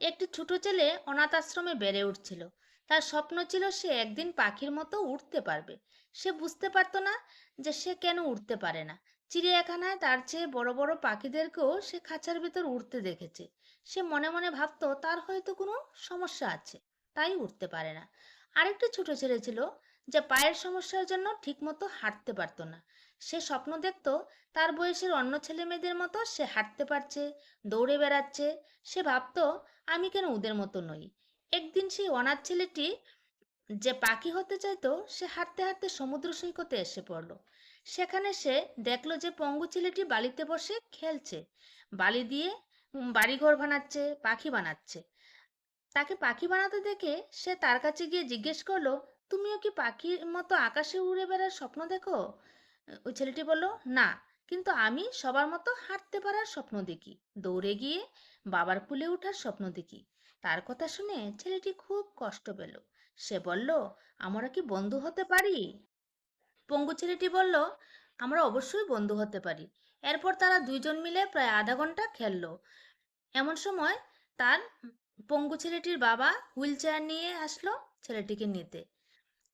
একটি ছোট ছেলে অনাথ আশ্রমে বেড়ে উঠছিল। তার স্বপ্ন ছিল সে একদিন পাখির মতো উড়তে পারবে। সে বুঝতে পারতো না যে সে কেন উড়তে পারে না। চিড়িয়াখানায় তার চেয়ে বড় বড় পাখিদেরকেও সে খাঁচার ভিতর উড়তে দেখেছে। সে মনে মনে ভাবতো, তার হয়তো কোনো সমস্যা আছে, তাই উঠতে পারে না। আরেকটি ছোট ছেলে ছিল যে পায়ের সমস্যার জন্য ঠিকমতো হাঁটতে পারতো না। সে স্বপ্ন দেখতো তার বয়সের অন্য ছেলে মেয়েদের মতো সে হাঁটতে পারছে, দৌড়ে বেড়াচ্ছে। সে ভাবতো, আমি কেন ওদের মতো নই? একদিন সেই অনাথ ছেলেটি যে পাখি হতে চাইতো, সে হাঁটতে হাঁটতে সমুদ্র সৈকতে এসে পড়ল। সেখানে সে দেখল যে পঙ্গু ছেলেটি বালিতে বসে খেলছে। বালি দিয়ে বাড়িঘর বানাচ্ছে, পাখি বানাচ্ছে। তাকে পাখি বানাতে দেখে সে তার কাছে গিয়ে জিজ্ঞেস করল তুমিও কি পাখির মতো আকাশে উড়ে বেড়ার স্বপ্ন দেখো? ওই ছেলেটি বলল, না, কিন্তু আমি সবার মতো হাঁটতে পারার স্বপ্ন দেখি। দৌড়ে গিয়ে বাবার কুলে ওঠার স্বপ্ন দেখি। তার কথা শুনে ছেলেটি খুব কষ্ট পেল। সে বলল, আমরা কি বন্ধু হতে পারি? পঙ্গু ছেলেটি বলল, আমরা অবশ্যই বন্ধু হতে পারি। এরপর তারা দুইজন মিলে প্রায় আধা ঘণ্টা খেললো। এমন সময় তার পঙ্গু ছেলেটির বাবা হুইল চেয়ার নিয়ে আসলো ছেলেটিকে নিতে।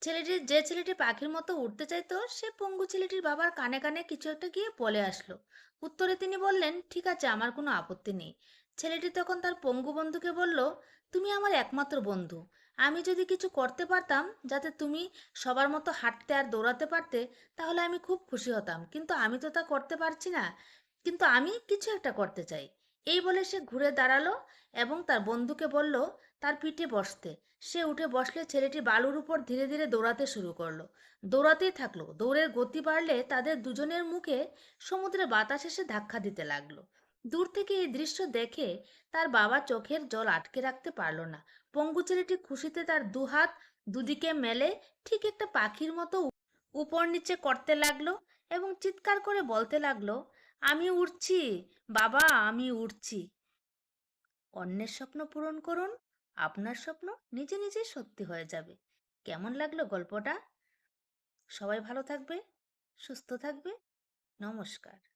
ছেলেটি, যে ছেলেটি পাখির মতো উঠতে চাইতো, সে পঙ্গু ছেলেটির বাবার কানে কানে কিছু একটা গিয়ে বলে আসলো। উত্তরে তিনি বললেন, ঠিক আছে, আমার কোনো আপত্তি নেই। ছেলেটি তখন তার পঙ্গু বন্ধুকে বলল, তুমি আমার একমাত্র বন্ধু। আমি যদি কিছু করতে পারতাম, যাতে তুমি সবার মতো হাঁটতে আর দৌড়াতে পারতে, তাহলে আমি খুব খুশি হতাম। কিন্তু আমি তো তা করতে পারছি না। কিন্তু আমি কিছু একটা করতে চাই। এই বলে সে ঘুরে দাঁড়াল এবং তার বন্ধুকে বলল, তার পিঠে বসতে। সে উঠে বসলে ছেলেটি বালুর উপর ধীরে ধীরে দৌড়াতে শুরু করল। দৌড়াতেই থাকল। দৌড়ের গতি বাড়লে তাদের দুজনের মুখে সমুদ্রে বাতাস এসে ধাক্কা দিতে লাগল। দূর থেকে এই দৃশ্য দেখে তার বাবা চোখের জল আটকে রাখতে পারল না। পঙ্গু ছেলেটি খুশিতে তার দুহাত দুদিকে মেলে ঠিক একটা পাখির মতো উপর নিচে করতে লাগল এবং চিৎকার করে বলতে লাগল আমি উঠছি বাবা, আমি উঠছি অন্যের স্বপ্ন পূরণ করুন, আপনার স্বপ্ন নিজে নিজেই সত্যি হয়ে যাবে। কেমন লাগল গল্পটা? সবাই ভালো থাকবে, সুস্থ থাকবে, নমস্কার।